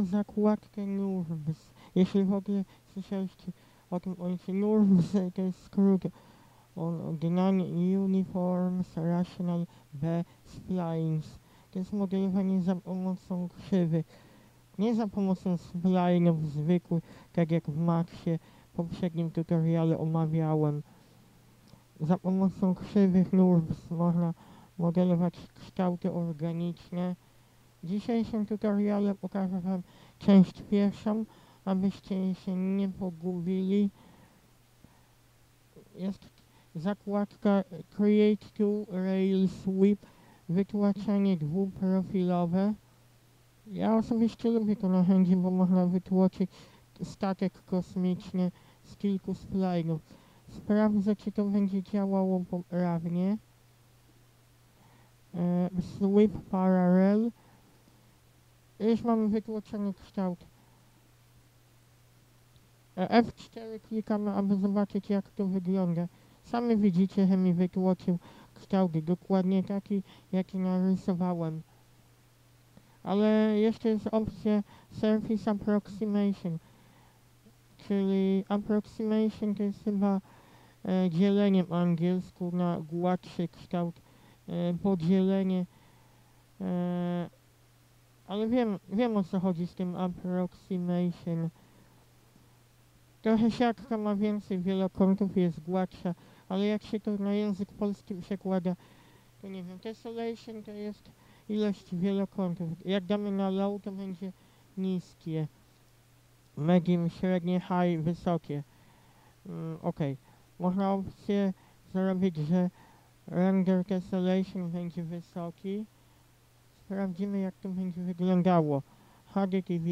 zakładkę NURBS. Jeśli ogóle słyszeliście o tym ojcu NURBS, to jest skrót od Non-Uniforms Rational B Splines. To jest modelowanie za pomocą krzywy. Nie za pomocą spline'ów zwykłych, tak jak w Maxie w poprzednim tutoriale omawiałem. Za pomocą krzywych NURBS można modelować kształty organiczne. W dzisiejszym tutoriale pokażę Wam część pierwszą, abyście się nie pogubili. Jest zakładka Create to Rails Whip, wytłaczanie dwuprofilowe. Ja osobiście lubię to narzędzie, bo można wytłoczyć statek kosmiczny z kilku spline'ów. Sprawdzę, czy to będzie działało poprawnie. E, sweep Parallel. Już mamy wytłoczony kształt. E, F4 klikamy, aby zobaczyć jak to wygląda. Sami widzicie, że mi wytłoczył kształt dokładnie taki, jaki narysowałem. Ale jeszcze jest opcja Surface Approximation, czyli Approximation to jest chyba e, dzielenie po angielsku na gładszy kształt, e, podzielenie, e, ale wiem, wiem o co chodzi z tym Approximation. Trochę siatka ma więcej wielokątów, jest gładsza, ale jak się to na język polski przekłada, to nie wiem, tessellation to jest ilość wielokątów. Jak damy na low, to będzie niskie. Medium, średnie, high, wysokie. Mm, ok. Można opcję zrobić, że render tessellation będzie wysoki. Sprawdzimy jak to będzie wyglądało. HDTV.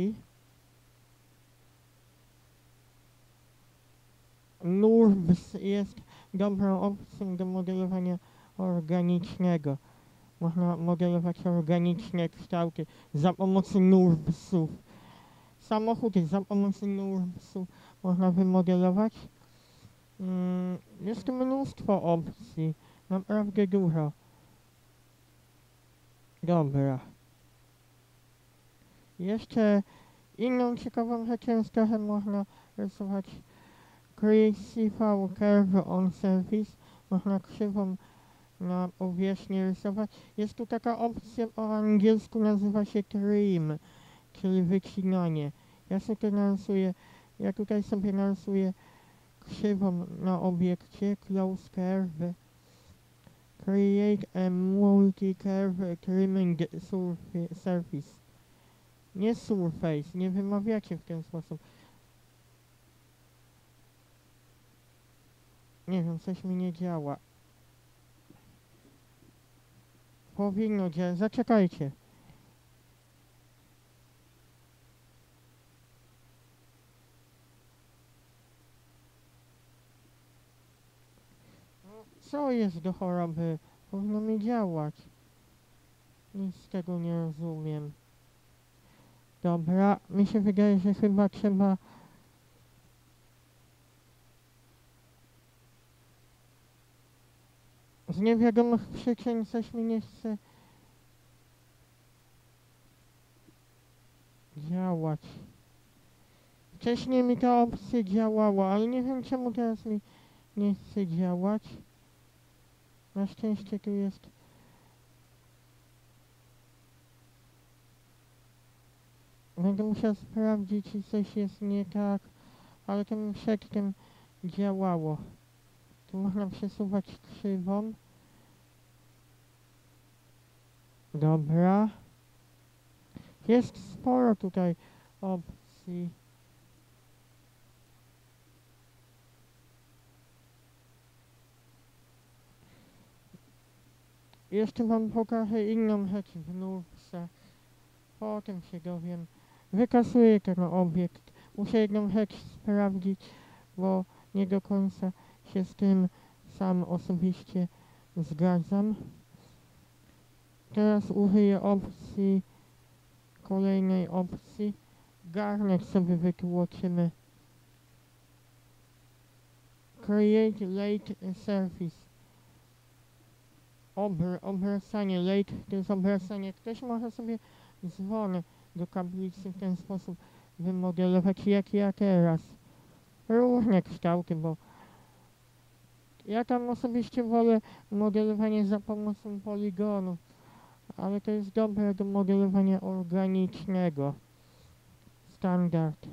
NURBS jest dobrą opcją do modelowania organicznego. Można modelować organiczne kształty za pomocą NURBSów. Samochód za pomocą NURBSów można wymodelować. Mm, jest mnóstwo opcji, naprawdę dużo. Dobra. Jeszcze inną ciekawą rzeczą to, że można rysować Create Curve on Surface. Można krzywą na powierzchni rysować. Jest tu taka opcja po angielsku nazywa się trim, czyli wycinanie. Ja sobie narysuję, ja tutaj sobie narysuję krzywą na obiekcie, close curve. Create a multi-curve trimming surface. Nie surface, nie wymawiacie w ten sposób. Nie wiem, coś mi nie działa. Powinno działać. Zaczekajcie. Co jest do choroby? Powinno mi działać. Nic z tego nie rozumiem. Dobra, mi się wydaje, że chyba trzeba z niewiadomych przyczyn coś mi nie chce działać. Wcześniej mi ta opcja działała, ale nie wiem czemu teraz mi nie chce działać. Na szczęście tu jest Będę musiał sprawdzić, czy coś jest nie tak, ale to mi działało. Tu można przesuwać krzywą. Dobra. Jest sporo tutaj opcji. Jeszcze wam pokażę inną rzecz w nurce. Potem się dowiem. Wykasuję ten obiekt. Muszę jedną rzecz sprawdzić, bo nie do końca się z tym sam osobiście zgadzam. Teraz użyję opcji, kolejnej opcji. Garnek sobie wytłoczymy. Create late surface. Obr, obracanie late to jest obracanie. Ktoś może sobie dzwon do kablicy w ten sposób wymodelować jak ja teraz. Różne kształty, bo ja tam osobiście wolę modelowanie za pomocą poligonów, ale to jest dobre do modelowania organicznego. Standard.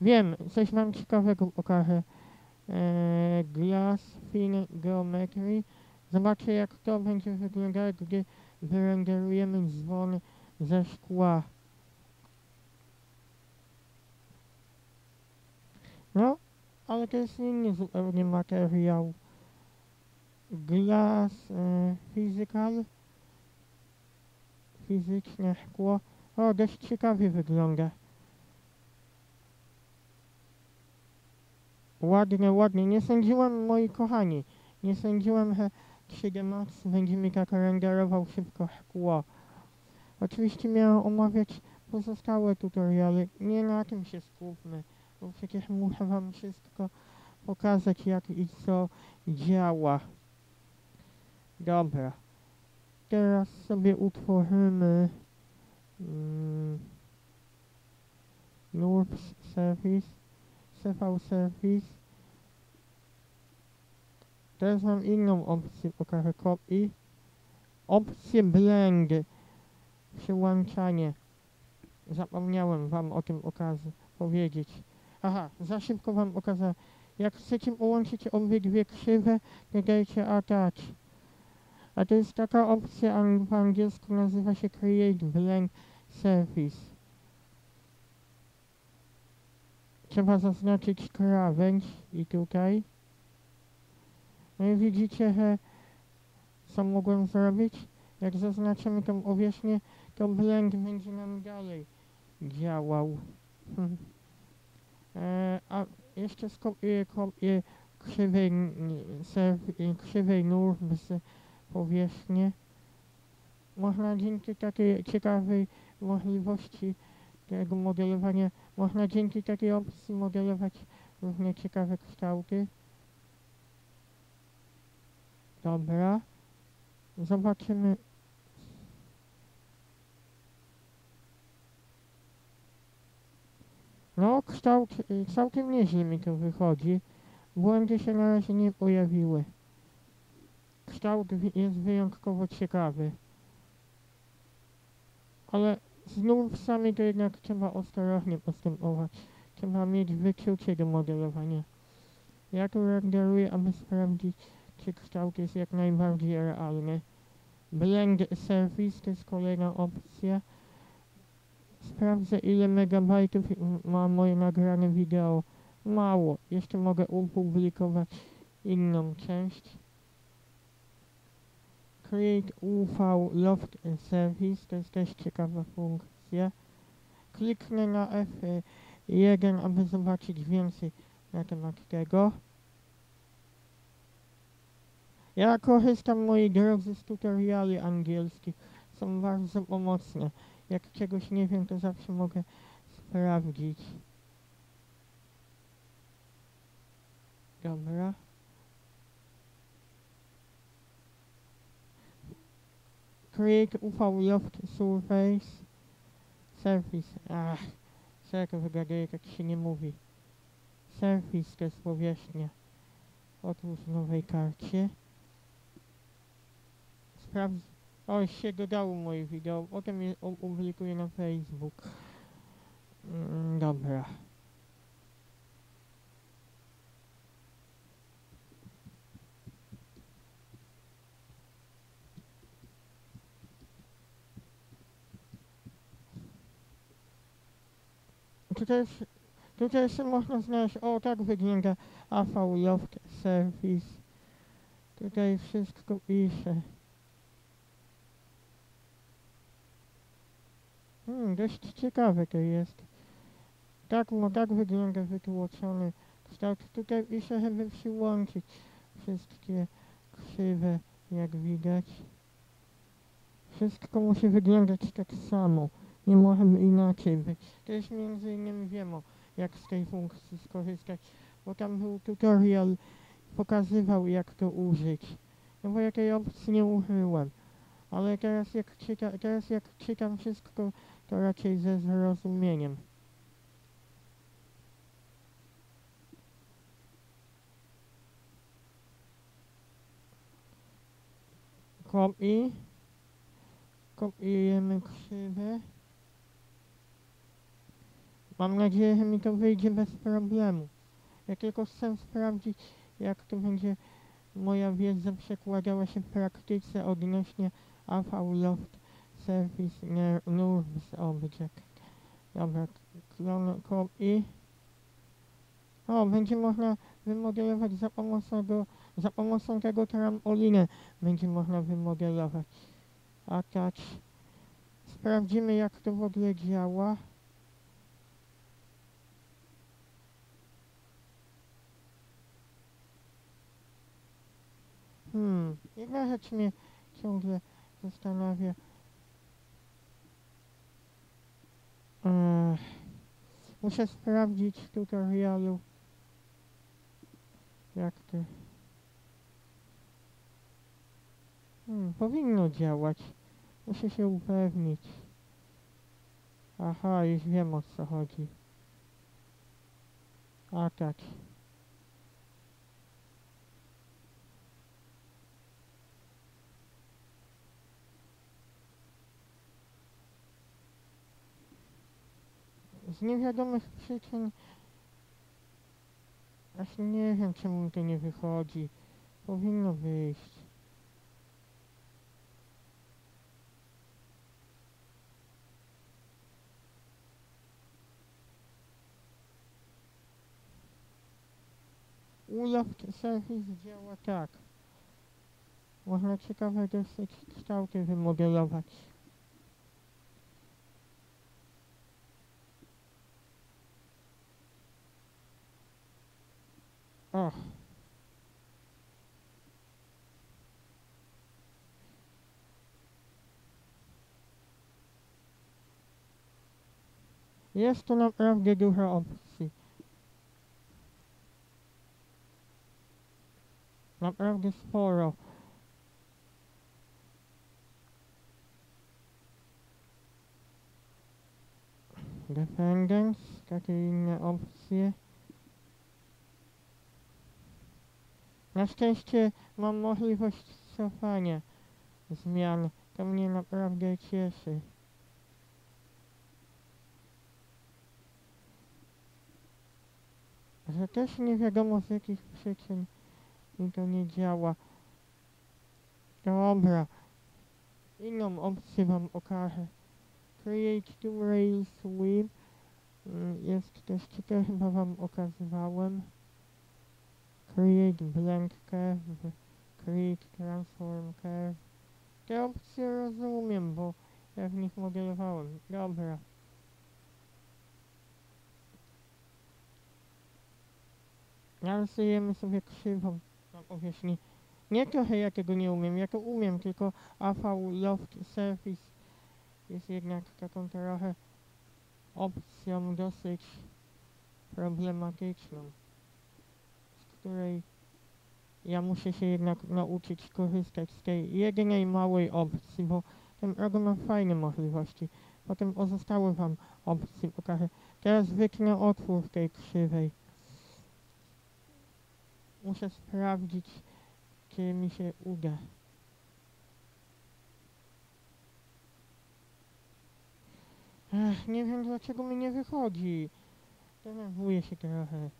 Wiem, coś wam ciekawego pokażę. Eee, glass Fin Geometry. Zobaczcie jak to będzie wyglądało, gdy wyrenderujemy dzwon ze szkła. No, ale to jest inny zupełnie materiał. Glass e, physical. Fizyczne szkło. O, dość ciekawie wygląda. Ładnie, ładnie. Nie sądziłem, moi kochani, nie sądziłem, że 3D Max będzie mi tak renderował szybko szkło. Oczywiście miałem omawiać pozostałe tutoriale. Nie na tym się skupmy, bo przecież muszę wam wszystko pokazać jak i co działa. Dobra. Teraz sobie utworzymy mm, Surface, CV Surface. Teraz mam inną opcję, pokażę copy. Opcję blend, przyłączanie. Zapomniałem wam o tym okazji powiedzieć. Aha, za szybko wam okazałem. Jak chcecie połączyć obydwie krzywe, dodajcie attach. A to jest taka opcja, po angielsku nazywa się Create Blend Surface. Trzeba zaznaczyć krawędź i tutaj. I widzicie, co mogłem zrobić? Jak zaznaczymy tą powierzchnię, to blend będzie nam dalej działał. Hmm. E, a jeszcze skopiuję kopię krzywej, n- surf- y, krzywej nurb z powierzchnię. Można dzięki takiej ciekawej możliwości tego modelowania, można dzięki takiej opcji modelować różne ciekawe kształty. Dobra. Zobaczymy. No, kształt, całkiem nieźle mi to wychodzi. Błędy się na razie nie pojawiły. Kształt jest wyjątkowo ciekawy. Ale znów sami to jednak trzeba ostrożnie postępować. Trzeba mieć wyczucie do modelowania. Ja tu renderuję, aby sprawdzić, czy kształt jest jak najbardziej realny. Blend Surface to jest kolejna opcja. Sprawdzę ile megabajtów ma moje nagrane wideo. Mało. Jeszcze mogę opublikować inną część. Create UV Loft Surface to jest też ciekawa funkcja. Kliknę na F1, aby zobaczyć więcej na temat tego. Ja korzystam, moi drodzy, z tutoriali angielskich. Są bardzo pomocne. Jak czegoś nie wiem, to zawsze mogę sprawdzić. Dobra. Create UV Loft Surface. Surface. Ach, czego wygaduję, tak się nie mówi. Surface to jest powierzchnia. Otwórz w nowej karcie. Sprawdź. O, się dodało moje wideo. Potem je opublikuję na Facebook. Mm, dobra. Tutaj, tutaj jeszcze można znaleźć, o tak wygląda AV Loft Surface. Tutaj wszystko pisze. Dość ciekawe to jest. Tak, no tak wygląda wytłoczony kształt. Tutaj pisze, żeby przyłączyć wszystkie krzywe, jak widać. Wszystko musi wyglądać tak samo. Nie może inaczej być. Jest między innymi wiemo, jak z tej funkcji skorzystać, bo tam był tutorial, pokazywał jak to użyć. No bo ja tej opcji nie użyłem. ale teraz jak, czyta, teraz jak czytam wszystko, to raczej ze zrozumieniem. Kopi. Kopiujemy krzywę. Mam nadzieję, że mi to wyjdzie bez problemu. Ja tylko chcę sprawdzić, jak to będzie moja wiedza przekładała się w praktyce odnośnie AV Loft Service Ner- Nerves Object. Dobra, klon copy. O, będzie można wymodelować za pomocą, go, za pomocą tego trampolinę. Będzie można wymodelować. Attach. Sprawdzimy jak to w ogóle działa. Hmm, jedna rzecz mnie ciągle zastanawia. Ech, muszę sprawdzić w tutorialu, jak to... Hmm, powinno działać. Muszę się upewnić. Aha, już wiem o co chodzi. A tak. Z niewiadomych przyczyn Właśnie nie wiem czemu to nie wychodzi. Powinno wyjść. Uloft Surface działa tak. Można ciekawe dosyć kształty wymodelować. O. Jest tu naprawdę dużo opcji. Naprawdę sporo. Dependence, takie inne opcje. Na szczęście mam możliwość cofania zmian. To mnie naprawdę cieszy. Że też nie wiadomo z jakich przyczyn mi to nie działa. Dobra. Inną opcję wam okażę. Create two rails with. Mm, Jest też, czy to chyba wam okazywałem. Create blank curve. Create transform curve. Te opcje rozumiem, bo ja w nich modelowałem. Dobra. Narysujemy sobie krzywą na powierzchni. Nie trochę ja tego nie umiem, ja to umiem, tylko AV Loft Surface jest jednak taką trochę opcją dosyć problematyczną, której ja muszę się jednak nauczyć korzystać z tej jedynej małej opcji, bo ten program ma fajne możliwości. Potem pozostałe wam opcje pokażę. Teraz wytnę otwór tej krzywej. Muszę sprawdzić, czy mi się uda. Ech, nie wiem dlaczego mi nie wychodzi. Denerwuję się trochę.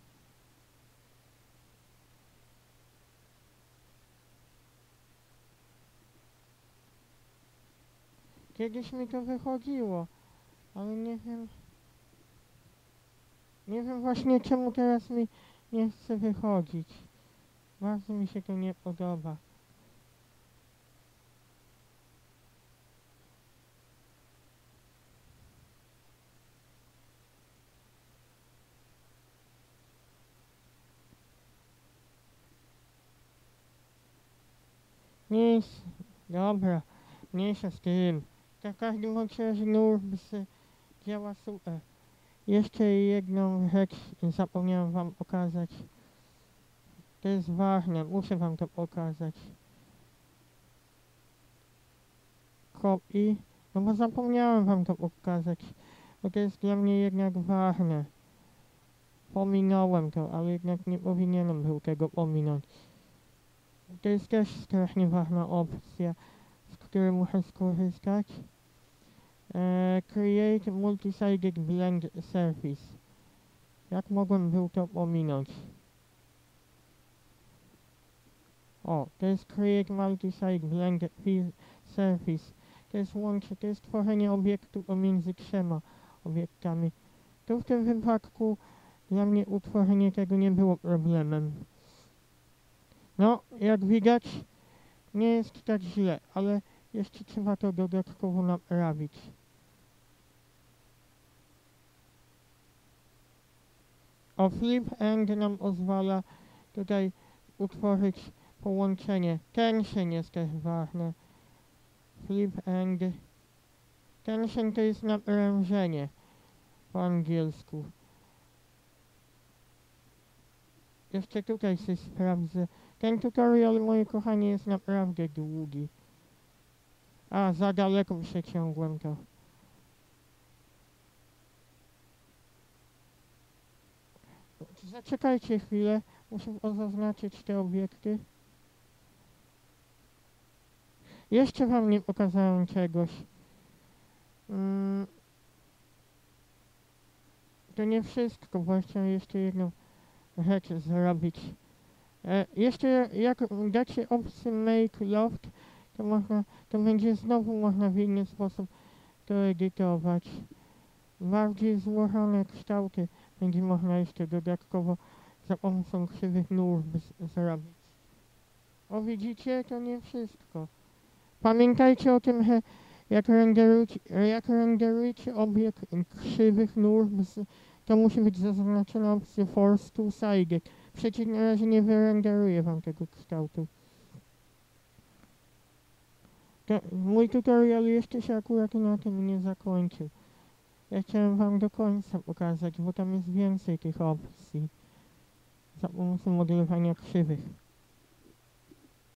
Kiedyś mi to wychodziło, ale nie wiem. Nie wiem właśnie czemu teraz mi nie chce wychodzić. Bardzo mi się to nie podoba. Nic, dobra, mniejsza z tym. Tak w każdym bądź razie Nurbs działa super. Jeszcze jedną rzecz zapomniałem wam pokazać. To jest ważne, muszę wam to pokazać. copy, no bo zapomniałem wam to pokazać, bo to jest dla mnie jednak ważne. Pominąłem to, ale jednak nie powinienem był tego pominąć. To jest też strasznie ważna opcja, z której muszę skorzystać. E, create multi-sided blend surface. Jak mogłem był to pominąć? O, to jest create multi-side blend surface. To jest łącze, to jest tworzenie obiektu pomiędzy trzema obiektami. Tu w tym wypadku dla mnie utworzenie tego nie było problemem. No, jak widać, nie jest tak źle, ale jeszcze trzeba to dodatkowo naprawić. O flip end nam pozwala tutaj utworzyć połączenie. Tension jest też ważne. Flip end. Tension to jest naprężenie po angielsku. Jeszcze tutaj się sprawdzę. Ten tutorial, moje kochanie, jest naprawdę długi. A, za daleko przeciągłem to. Zaczekajcie chwilę, muszę zaznaczyć te obiekty. Jeszcze wam nie pokazałem czegoś. Mm. To nie wszystko, bo chciałem jeszcze jedną rzecz zrobić. E, jeszcze jak dacie opcję Make Loft, to można, to będzie znowu można w inny sposób to edytować. Bardziej złożone kształty będzie można jeszcze dodatkowo za pomocą krzywych z- zrobić. O widzicie, to nie wszystko. Pamiętajcie o tym, że jak renderujecie, jak renderujecie obiekt krzywych z- to musi być zaznaczona opcja Force Two-Sided. W przeciwnym razie nie wyrenderuje wam tego kształtu. To, mój tutorial jeszcze się akurat na tym nie zakończył. Ja chciałem wam do końca pokazać, bo tam jest więcej tych opcji za pomocą modelowania krzywych.